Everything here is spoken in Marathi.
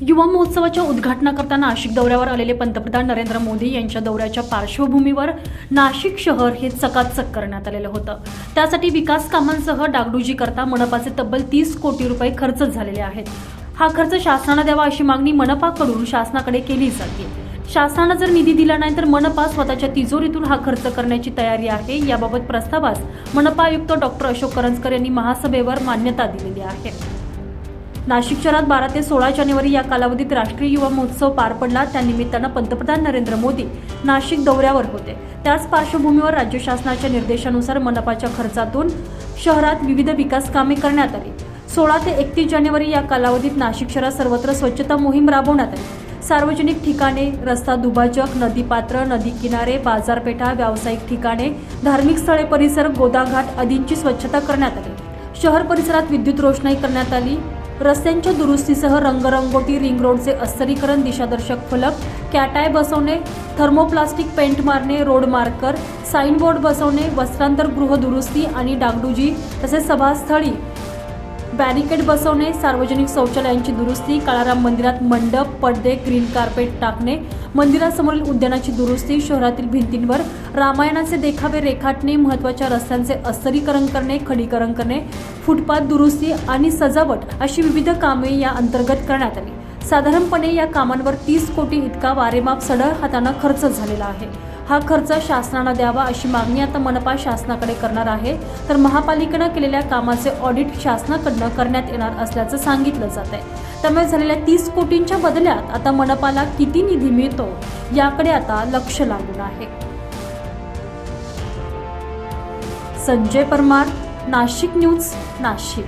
युवा महोत्सवाच्या उद्घाटना करताना नाशिक दौऱ्यावर आलेले पंतप्रधान नरेंद्र मोदी यांच्या दौऱ्याच्या पार्श्वभूमीवर नाशिक शहर हे चकाचक करण्यात आलेलं होतं. त्यासाठी विकास कामांसह डागडुजी करता मनपाचे तब्बल तीस कोटी रुपये खर्च झालेले आहेत. हा खर्च शासनानं द्यावा अशी मागणी मनपाकडून शासनाकडे केली जाते. शासनानं जर निधी दिला नाही तर मनपा स्वतःच्या तिजोरीतून हा खर्च करण्याची तयारी आहे. याबाबत प्रस्तावास मनपा आयुक्त डॉक्टर अशोक करंजकर यांनी महासभेवर मान्यता दिलेली आहे. नाशिक शहरात बारा ते सोळा जानेवारी या कालावधीत राष्ट्रीय युवा महोत्सव पार पडला. त्यानिमित्तानं पंतप्रधान नरेंद्र मोदी नाशिक दौऱ्यावर होते. त्याच पार्श्वभूमीवर राज्य शासनाच्या निर्देशानुसार मनपाच्या खर्चातून शहरात विविध विकास कामे करण्यात आली. सोळा ते एकतीस जानेवारी या कालावधीत नाशिक शहरात सर्वत्र स्वच्छता मोहीम राबवण्यात आली. सार्वजनिक ठिकाणे रस्ता दुभाजक नदीपात्र नदी किनारे बाजारपेठा व्यावसायिक ठिकाणे धार्मिक स्थळे परिसर गोदाघाट आदींची स्वच्छता करण्यात आली. शहर परिसरात विद्युत रोषणाई करण्यात आली. रस्त्यांच्या दुरुस्तीसह रंगरंगोटी रिंग रोडचे अस्तरीकरण दिशादर्शक फलक कॅटाय बसवणे थर्मोप्लास्टिक पेंट मारणे रोड मार्कर साईनबोर्ड बसवणे वस्त्रांतरगृह दुरुस्ती आणि डागडुजी तसेच सभास्थळी बॅरिकेड बसवणे सार्वजनिक शौचालयांची दुरुस्ती काळाराम मंदिरात मंडप पडदे ग्रीन कार्पेट टाकणे मंदिरासमोरील उद्यानाची दुरुस्ती शहरातील भिंतींवर रामायणाचे देखावे रेखाटणे महत्त्वाच्या रस्त्यांचे अस्तरीकरण करणे खडीकरण करणे फुटपाथ दुरुस्ती आणि सजावट अशी विविध कामे या अंतर्गत करण्यात आली. साधारणपणे या कामांवर तीस कोटी इतका वारेमाप सढळ हातानं खर्च झालेला आहे. हा खर्च शासनानं द्यावा अशी मागणी आता मनपा शासनाकडे करणार आहे. तर महापालिकेनं केलेल्या कामाचे ऑडिट शासनाकडनं करण्यात येणार असल्याचं सांगितलं जात आहे त्यामुळे झालेल्या तीस कोटींच्या बदल्यात आता मनपाला किती निधी मिळतो याकडे आता लक्ष लागून आहे. संजय परमार नाशिक न्यूज नाशिक.